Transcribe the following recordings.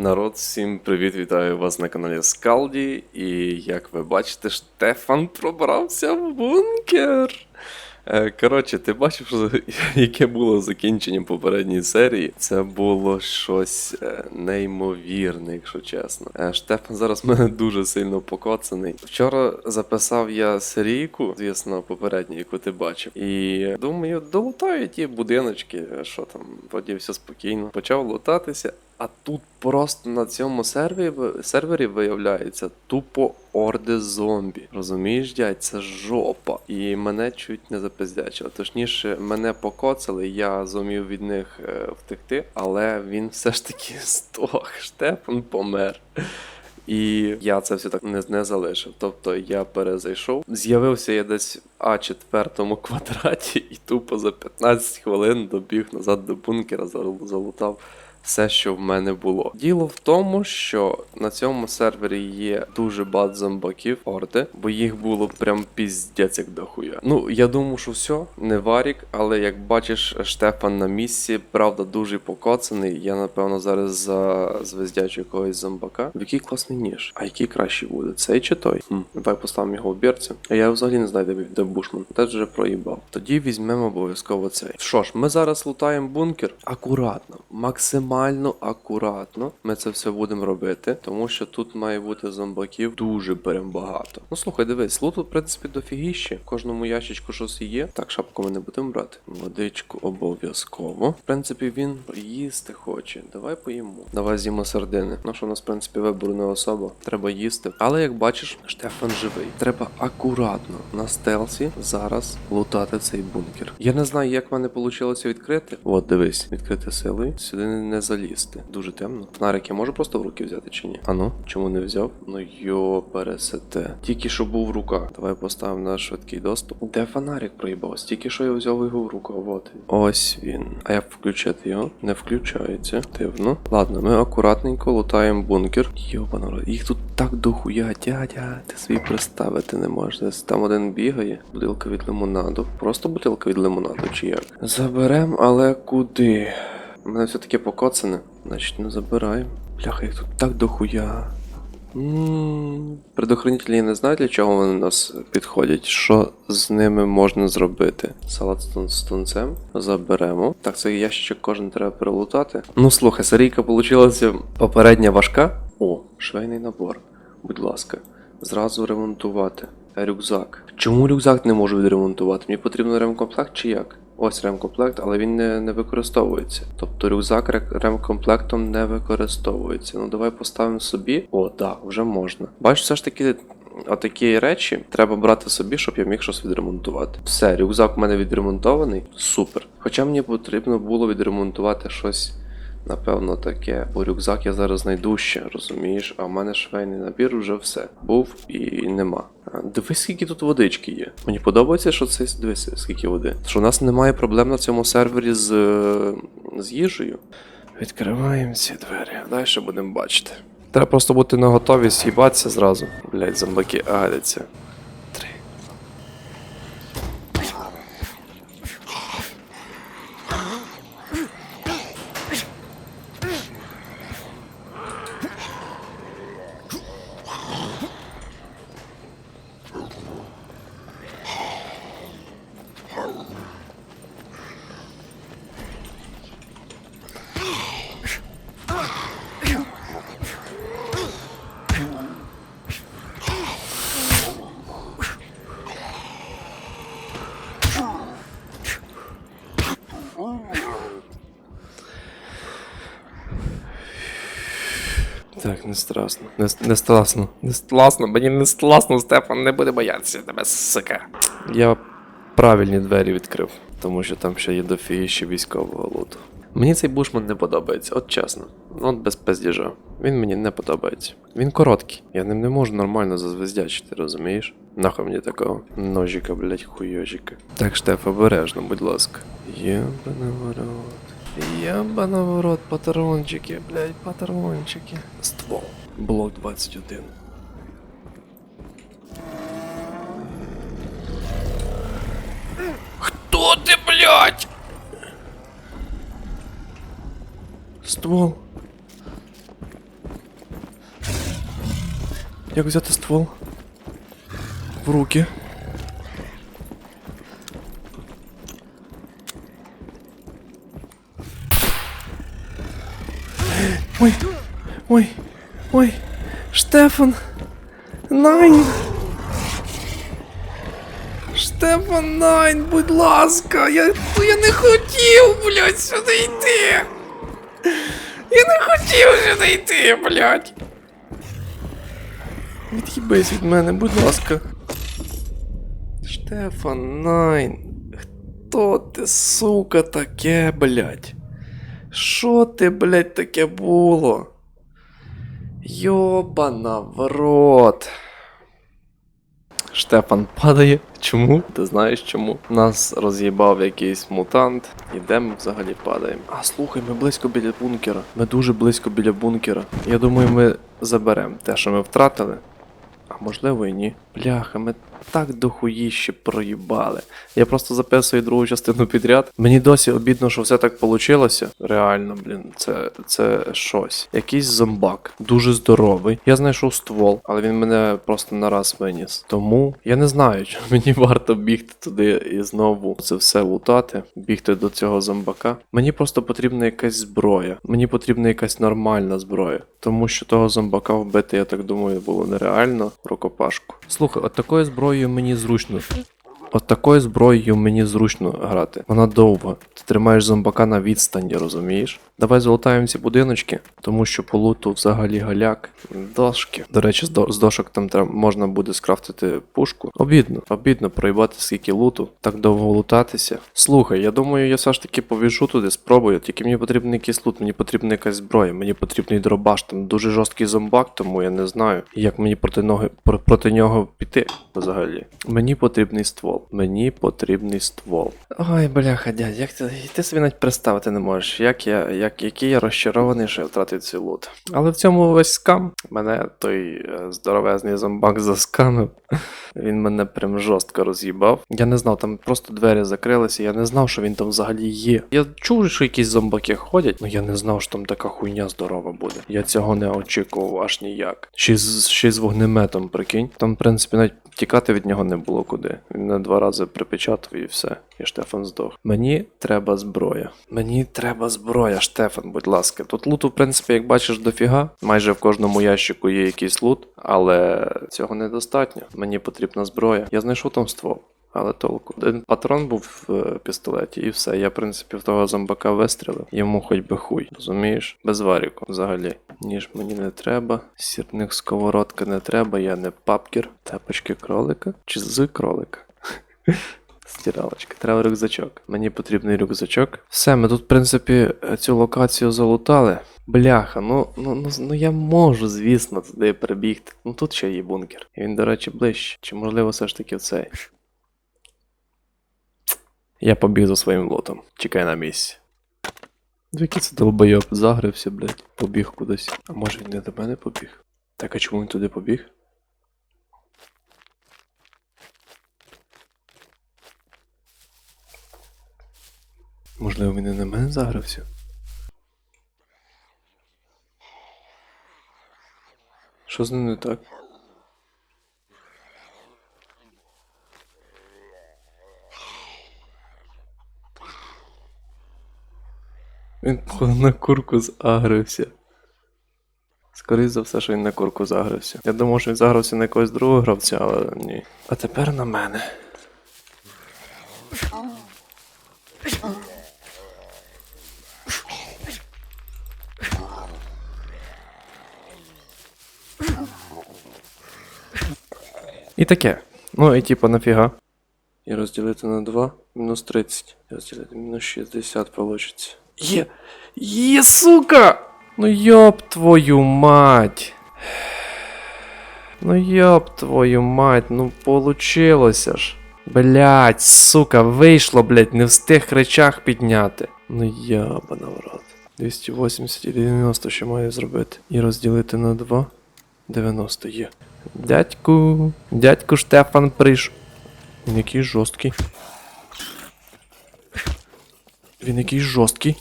Народ, всім привіт, вітаю вас на каналі Скалді. І як ви бачите, Штефан пробрався в бункер. Е, Коротше, ти бачив, яке було закінчення попередньої серії? Це було щось е, неймовірне, якщо чесно. Е, Штефан зараз в мене дуже сильно покоцаний. Вчора записав я серійку, звісно, попередню, яку ти бачив. І думаю, долутаю ті будиночки, що там, вроді все спокійно. Почав лутатися, а тут просто на цьому сервері, сервері виявляється тупо орди зомбі. Розумієш, дядь, це жопа. І мене чуть не запиздячило. Точніше, мене покоцали, я зумів від них е, втекти, але він все ж таки здох. Штефан помер. І я це все так не, не залишив. Тобто я перезайшов. З'явився я десь в А4 квадраті і тупо за 15 хвилин добіг назад до бункера, залутав все, що в мене було. Діло в тому, що на цьому сервері є дуже багато зомбаків, орди, бо їх було прям піздець як дохуя. Ну, я думаю, що все, не варік, але як бачиш, Штефан на місці, правда, дуже покоцаний. Я напевно зараз за звездячу якогось зомбака. В який класний ніж? А який кращий буде? Цей чи той? Хм, давай поставимо його в бірці. А я взагалі не знаю, де, Бушман. Теж вже проїбав. Тоді візьмемо обов'язково цей. Що ж, ми зараз лутаємо бункер акуратно, максимально акуратно. Ми це все будемо робити, тому що тут має бути зомбаків дуже прям багато. Ну слухай, дивись, луту, в принципі, дофігіще. В кожному ящичку щось є. Так, шапку ми не будемо брати. Водичку обов'язково. В принципі, він їсти хоче. Давай поїмо. Давай з'їмо сардини. Ну що у нас, в принципі, вибору не особа. Треба їсти. Але як бачиш, Штефан живий. Треба акуратно на стелсі зараз лутати цей бункер. Я не знаю, як в мене вийшло відкрити. От, дивись, відкрити силою. Сюди не залізти. Дуже темно. Фонарик я можу просто в руки взяти чи ні? Ану, чому не взяв? Ну йо, пересете. Тільки що був в руках. Давай поставимо на швидкий доступ. Де фонарик проїбався? Тільки що я взяв його в руку. Вот. Ось він. А як включити його? Не включається. Дивно. Ладно, ми акуратненько лутаємо бункер. Йобана, рот. їх тут так дохуя, дядя. Ти собі представити не можеш. Там один бігає. Бутилка від лимонаду. Просто бутилка від лимонаду, чи як? Заберем, але куди? У мене все таке покоцане. Значить, не забираємо. Бляха, їх тут так дохуя. Предохранителі я не знаю, для чого вони у нас підходять. Що з ними можна зробити? Салат з тунцем заберемо. Так, цей ящичок кожен треба перелутати. Ну слухай, серійка получилася попередня важка. О, швейний набор. Будь ласка, зразу ремонтувати. Рюкзак. Чому рюкзак не можу відремонтувати? Мені потрібен ремкомплект чи як? Ось ремкомплект, але він не, не використовується. Тобто рюкзак ремкомплектом не використовується. Ну давай поставимо собі. О, да, вже можна. Бачиш, все ж таки. Отакі речі треба брати собі, щоб я міг щось відремонтувати. Все, рюкзак у мене відремонтований. Супер. Хоча мені потрібно було відремонтувати щось, напевно, таке. Бо рюкзак я зараз знайду ще, розумієш? А в мене швейний набір вже все. Був і нема. Дивись, скільки тут водички є. Мені подобається, що це дивись, скільки води. Що у нас немає проблем на цьому сервері з, з їжею. Відкриваємо ці двері, далі будемо бачити. Треба просто бути на готові з'їбатися зразу. Блять, зомбаки гадяться. Не страшно. Не, не страшно. Не страшно, мені не страшно, Стефан, не буде боятися тебе, сука. Я правильні двері відкрив, тому що там ще є дофігіще військового луту. Мені цей бушман не подобається, от чесно. От без пиздіжа. Він мені не подобається. Він короткий. Я ним не можу нормально зазвездячити, розумієш? Нахуй мені такого ножика, блять, хуйожика. Так, Штеф, обережно, будь ласка. Єбана Ябана в рот, патрончики, блядь, патрончики. Ствол. Блок 21. Кто ты, блядь? Ствол. Як взяти ствол? В руки. Ой, ой, ой, Штефан. Найн. Штефан Найн, будь ласка, я, ну, я не хотів, блядь, сюди йти. Я не хотів сюди йти, блядь. Від'їбись від мене, будь ласка. Штефан Найн. Хто ти, сука, таке, блядь? Що ти, блядь, таке було? Йобана в рот. Штефан падає. Чому? Ти знаєш чому? Нас роз'їбав якийсь мутант. І де ми взагалі падаємо? А слухай, ми близько біля бункера. Ми дуже близько біля бункера. Я думаю, ми заберемо те, що ми втратили. А можливо і ні. Бляха, ми так дохуїще проїбали. Я просто записую другу частину підряд. Мені досі обідно, що все так вийшло. Реально, блін, це, це щось. Якийсь зомбак, дуже здоровий. Я знайшов ствол, але він мене просто на раз виніс. Тому я не знаю, чи мені варто бігти туди і знову це все лутати, бігти до цього зомбака. Мені просто потрібна якась зброя. Мені потрібна якась нормальна зброя. Тому що того зомбака вбити, я так думаю, було нереально рукопашку. Слухай, от такою зброєю мені зручно. От такою зброєю мені зручно грати. Вона довга. Ти тримаєш зомбака на відстані, розумієш? Давай золотаємо ці будиночки, тому що по луту взагалі галяк. Дошки. До речі, з, до- з дошок там треба, можна буде скрафтити пушку. Обідно, обідно проїбати скільки луту, так довго лутатися. Слухай, я думаю, я все ж таки повіжу туди, спробую. Тільки мені потрібен якийсь лут, мені потрібна якась зброя, мені потрібний дробаш, там дуже жорсткий зомбак, тому я не знаю, як мені проти, ноги, про- проти нього піти взагалі. Мені потрібний ствол. Мені потрібний ствол. Ой, бляха, дядь, як ти, ти собі навіть представити не можеш, як я, як, який я розчарований, що я втратив цей лут. Але в цьому весь скам. Мене той е, здоровезний зомбак заскамив. Він мене прям жорстко роз'їбав. Я не знав, там просто двері закрилися, я не знав, що він там взагалі є. Я чув, що якісь зомбаки ходять, але я не знав, що там така хуйня здорова буде. Я цього не очікував аж ніяк. Ще з, ще з вогнеметом, прикинь. Там, в принципі, навіть тікати від нього не було куди. Він два рази припечатав і все. І Штефан здох. Мені треба зброя. Мені треба зброя, Штефан, будь ласка. Тут луту, в принципі, як бачиш, дофіга. Майже в кожному ящику є якийсь лут, але цього недостатньо. Мені потрібна зброя. Я знайшов там ствол. Але толку. Один патрон був в е, пістолеті, і все. Я, в принципі, в того зомбака вистрілив. Йому хоч би хуй, розумієш? Без варіку взагалі. Ніж мені не треба, сірник сковородка не треба, я не папкір. Тапочки кролика чи з кролика. Стиралочка, треба рюкзачок. Мені потрібний рюкзачок. Все, ми тут, в принципі, цю локацію залутали. Бляха, ну, ну, ну, ну я можу, звісно, туди прибігти. Ну тут ще є бункер. І він, до речі, ближче. Чи можливо все ж таки в цей. Я побіг за своїм лотом. Чекай на місці. Який це долбойоб загрився, блядь, побіг кудись. А може він не до мене побіг? Так а чому він туди побіг? Можливо, він і на мене загрався? Що з ним не так? Він на курку загрився. Скоріше за все, що він на курку загрився. Я думав, що він загрався на якогось другого гравця, але ні. А тепер на мене. І таке. Ну і типа нафіга. І розділити на 2, мінус 30. І розділити мінус 60 получиться. Є! Є, сука! Ну йоп твою мать! Ну йоп твою мать, ну получилося ж. Блять, сука, вийшло, блять, не встиг речах підняти. Ну ябана в рот. 280 і 90 ще маю зробити. І розділити на 2. 90 є. Дядьку. Дядьку Штефан прийшов. Він який жорсткий. Він який жорсткий.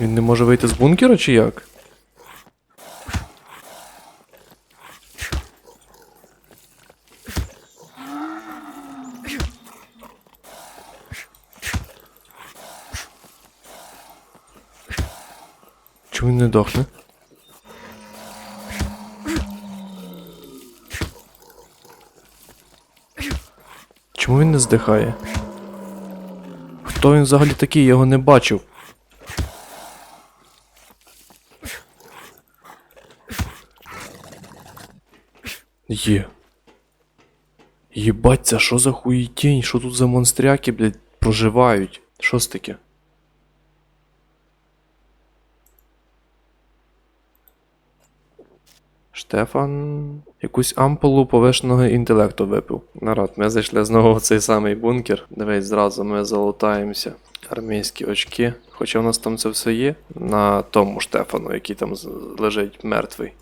Він не може вийти з бункера чи як? Чому він не дохне? Чому він не здихає? Хто він взагалі такий? Я його не бачив. Є. Єбать, це що за хуєтінь? Що тут за монстряки, блядь, проживають? Що це таке? Штефан якусь ампулу повишеного інтелекту випив. Народ, ми зайшли знову в цей самий бункер. Дивись, зразу ми залутаємося. Армійські очки. Хоча в нас там це все є на тому Штефану, який там лежить мертвий.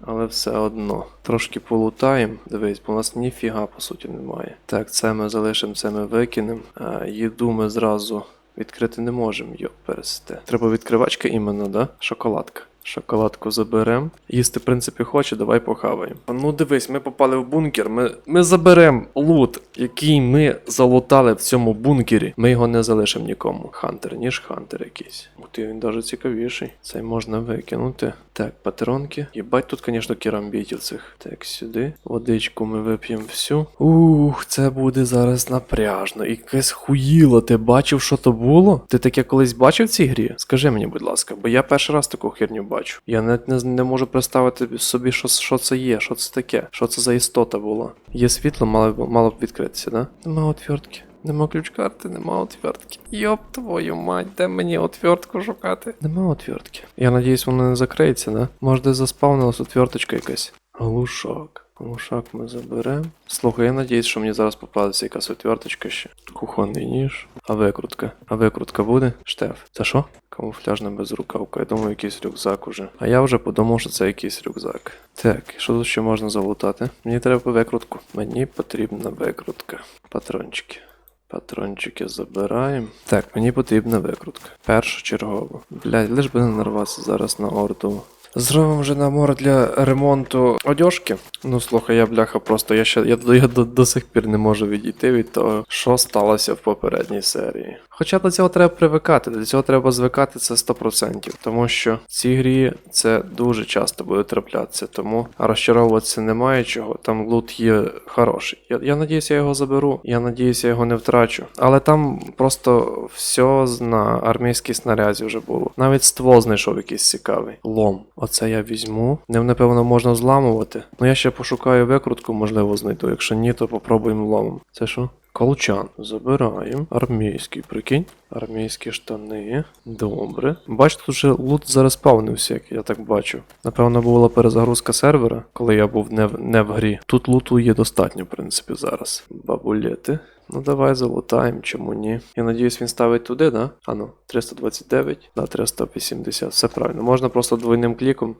Але все одно. Трошки полутаємо. Дивись, бо у нас ніфіга по суті немає. Так, це ми залишимо, це ми викинемо. Їду ми зразу відкрити не можемо, йо, пересте. Треба відкривачка іменно, да? Шоколадка. Шоколадку заберемо. Їсти, в принципі, хоче, давай похаваємо. Ну дивись, ми попали в бункер. Ми, ми заберемо лут, який ми залутали в цьому бункері. Ми його не залишимо нікому. Хантер, ніж хантер якийсь. Ух ти, він навіть цікавіший. Цей можна викинути. Так, патронки. Єбать, тут, звісно, керамбітів цих. Так, сюди. Водичку ми вип'ємо всю. Ух, це буде зараз напряжно. Якесь хуїло. Ти бачив, що то було? Ти таке колись бачив в цій грі? Скажи мені, будь ласка, бо я перший раз таку херню бачу. Я навіть не, не можу представити собі, що, що це є, що це таке, що це за істота була. Є світло, мало, мало б відкритися, да? Нема отвертки. Нема ключ-карти, нема отвертки. Йоп твою мать, де мені отвертку шукати? Нема отвертки. Я надіюсь, воно не закриється, да? Може, десь заспавнилась отверточка якась. Глушак. Глушак ми заберемо. Слухай, я надіюсь, що мені зараз попадеться якась отверточка ще. Кухонний ніж. А викрутка. А викрутка буде? Штеф. Це що? Камуфляжна безрукавка. Я думаю, якийсь рюкзак уже. А я вже подумав, що це якийсь рюкзак. Так, що тут ще можна залутати? Мені треба викрутку. Мені потрібна викрутка. Патрончики. Патрончики забираємо. Так, мені потрібна викрутка. Першочергово. Блять, лиш би не нарватися зараз на орду. Зробимо вже набор для ремонту одежки. Ну слухай, я бляха, просто я ще я, я до, до сих пір не можу відійти від того, що сталося в попередній серії. Хоча до цього треба привикати, до цього треба звикати це 100%. Тому що в цій грі це дуже часто буде траплятися, тому розчаровуватися немає чого. Там лут є хороший. Я, я надіюсь, я його заберу. Я надіюсь, я його не втрачу. Але там просто все на армійській снарязі вже було. Навіть ствол знайшов якийсь цікавий. Лом. Оце я візьму. Ним, напевно, можна зламувати. Ну я ще пошукаю викрутку, можливо, знайду. Якщо ні, то попробуємо ломом. Це що? Колчан. Забираємо. Армійський, прикинь. Армійські штани. Добре. Бачите, тут вже лут зараз зареспавнився, як я так бачу. Напевно, була перезагрузка сервера, коли я був не в, не в грі. Тут луту є достатньо, в принципі, зараз. Бабулети. Ну давай залутаємо, чому ні. Я надіюсь, він ставить туди, да? А ну, 329, да, 380. Все правильно. Можна просто двойним кліком.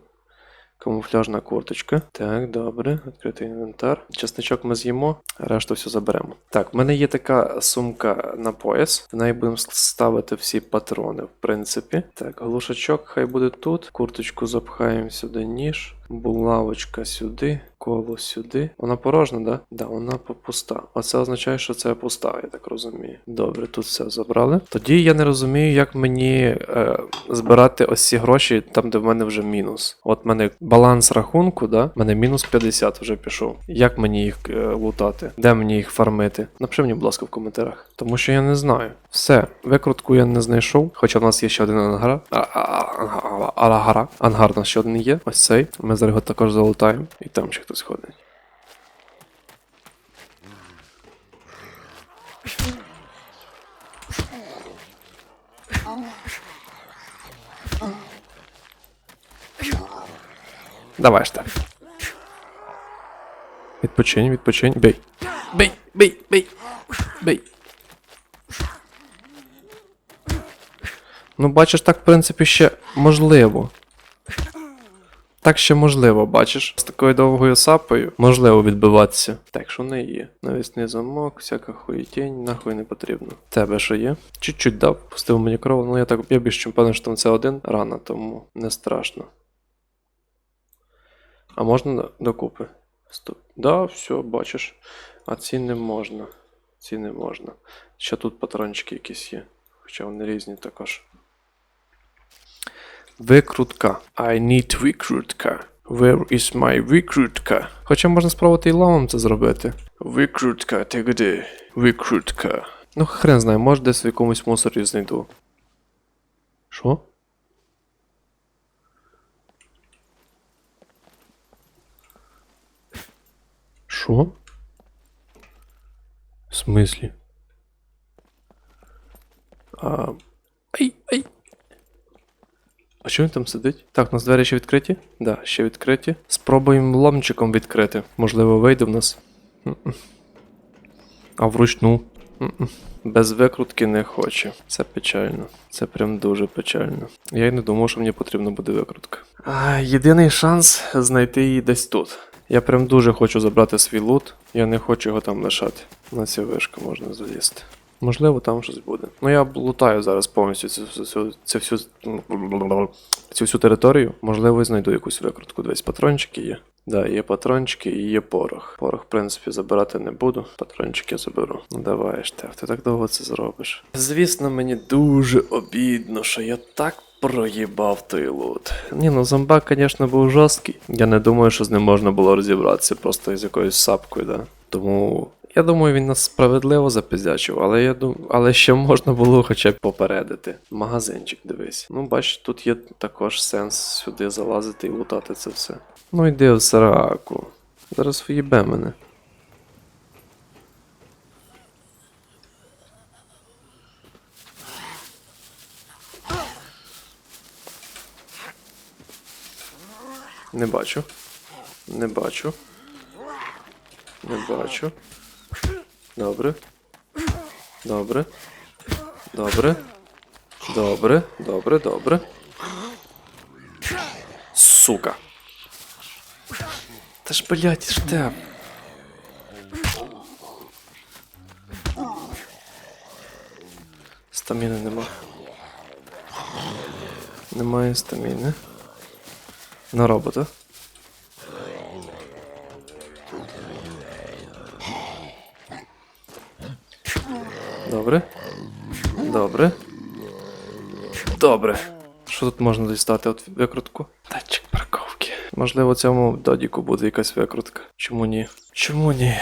Камуфляжна курточка. Так, добре. Відкритий інвентар. Часничок ми з'їмо, решту все заберемо. Так, в мене є така сумка на пояс. В неї будемо ставити всі патрони, в принципі. Так, глушачок хай буде тут. Курточку запхаємо сюди ніж. Булавочка сюди, коло сюди. Вона порожна, да? Да, вона пу- пуста. Оце означає, що це пуста, я так розумію. Добре, тут все забрали. Тоді я не розумію, як мені е, збирати ось ці гроші там, де в мене вже мінус. От в мене баланс рахунку, да? В мене мінус 50 вже пішов. Як мені їх е, лутати? Де мені їх фармити? Напиши мені, будь ласка, в коментарях. Тому що я не знаю. Все, викрутку я не знайшов. Хоча в нас є ще один. А, а, а, ангар. Ангар у нас ще один є. Ось цей. Ми зараз його також залутаємо. І там ще хтось ходить. Давай ж так. Відпочинь, відпочинь. Бей. Бей, бей, бей. Бей. Ну, бачиш, так, в принципі, ще можливо. Так ще можливо, бачиш, з такою довгою сапою можливо відбиватися. Так, що не є. Навісний замок, всяка хуєтінь, нахуй не потрібно. Тебе що є? Чуть-чуть дав, пустив мені кров, ну я так я більш чим певний, що там це один рана, тому не страшно. А можна докупи? Стоп. Да, все, бачиш. А ці не можна. Ці не можна. Ще тут патрончики якісь є. Хоча вони різні також. Викрутка. I need викрутка. Where is my викрутка? Хоча можна спробувати і лавом це зробити. Викрутка, ти де? Викрутка. Ну, хрен знає, може десь в якомусь мусорі знайду. Що? Що? В смислі? А... Що він там сидить? Так, у нас двері ще відкриті? Да, ще відкриті. Спробуємо ломчиком відкрити. Можливо, вийде в нас. А вручну. Без викрутки не хоче. Це печально. Це прям дуже печально. Я й не думав, що мені потрібна буде викрутка. А, єдиний шанс знайти її десь тут. Я прям дуже хочу забрати свій лут. Я не хочу його там лишати. На цю вишку можна залізти. Можливо, там щось буде. Ну я лутаю зараз повністю цю, цю, цю, всю, цю всю територію. Можливо, знайду якусь викрутку. Десь патрончики є. Да, є патрончики і є порох. Порох, в принципі, забирати не буду. Патрончики заберу. Ну давай, Штеф, ти так довго це зробиш. Звісно, мені дуже обідно, що я так проїбав той лут. Ні, ну зомбак, звісно, був жорсткий. Я не думаю, що з ним можна було розібратися просто з якоюсь сапкою, да. Тому. Я думаю, він нас справедливо запіздячив, але я дум... але ще можна було хоча б попередити. Магазинчик, дивись. Ну, бач, тут є також сенс сюди залазити і лутати це все. Ну йди в сраку. Зараз в'їбе мене. Не бачу. Не бачу. Не бачу. Добре. Добре. Добре. Добре. Добре, добре. Сука. Та ж, блядь, штеп. Стаміни нема. Немає стаміни. На робота. Добре. Добре. Добре. Що тут можна дістати от викрутку? Датчик парковки. Можливо, цьому додіку буде якась викрутка. Чому ні? Чому ні?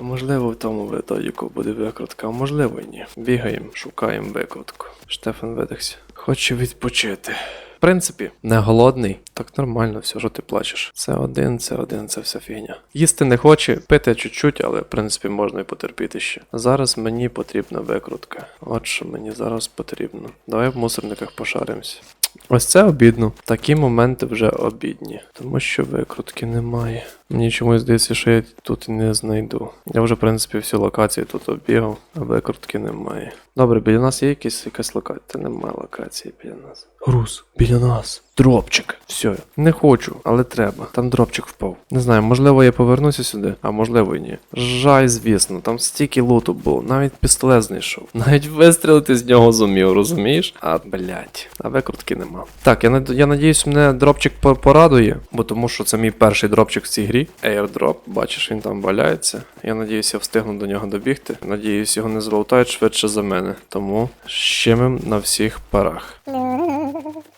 Можливо, в тому додіку буде викрутка, а можливо і ні. Бігаємо, шукаємо викрутку. Штефан видихся. Хоче відпочити. В принципі, не голодний, так нормально, все, що ти плачеш. Це один, це один, це вся фігня. Їсти не хоче, пити чуть-чуть, але в принципі можна і потерпіти ще. Зараз мені потрібна викрутка. От що мені зараз потрібно. Давай в мусорниках пошаримось. Ось це обідно. Такі моменти вже обідні, тому що викрутки немає. Мені чомусь здається, що я тут не знайду. Я вже, в принципі, всю локацію тут оббігав, а викрутки немає. Добре, біля нас є якась, якась локація? Та немає локації біля нас. Груз, біля нас. Дропчик. Все, не хочу, але треба. Там дропчик впав. Не знаю, можливо, я повернуся сюди, а можливо і ні. Жаль, звісно, там стільки луту було, навіть пістолет знайшов. Навіть вистрілити з нього зумів, розумієш? А, блять, а викрутки нема. Так, я, я надіюсь, мене дропчик порадує, бо тому що це мій перший дропчик в цій грі. Airdrop, бачиш, він там валяється. Я надіюсь, я встигну до нього добігти. Надіюсь, його не зловтають швидше за мене. Тому щемим на всіх парах.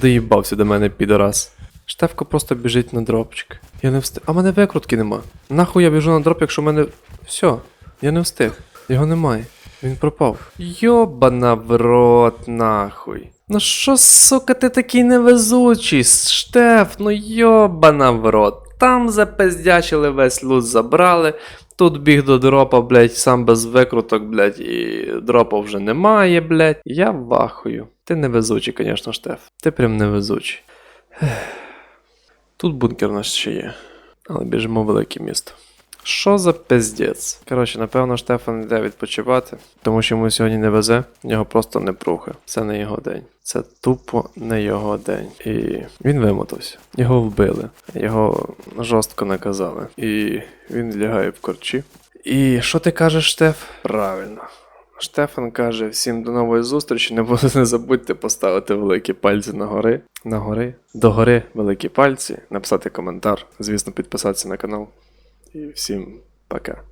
Доїбався до мене підорас. Штефко просто біжить на дропчик. Я не встиг. А мене викрутки нема. Нахуй я біжу на дроп, якщо в мене. Все, я не встиг. Його немає. Він пропав. Йобана в рот, нахуй. Ну що, сука, ти такий невезучий, Штеф, ну йобана в рот. Там запиздячили весь лут забрали. Тут біг до дропа, блядь, сам без викруток, блядь, і дропа вже немає, блядь. Я вахую. Ти невезучий, звісно, Штеф. Ти прям невезучий. Тут бункер наш ще є. Але біжимо в велике місто. Що за пиздець? Коротше, напевно, Штефан йде відпочивати, тому що йому сьогодні не везе, в нього просто не прухи. Це не його день. Це тупо не його день. І він вимотався. Його вбили, його жорстко наказали. І він лягає в корчі. І що ти кажеш, Штеф? Правильно. Штефан каже всім до нової зустрічі. Не, бу- не забудьте поставити великі пальці на гори. На гори. До гори великі пальці, написати коментар, звісно, підписатися на канал. І всім пока.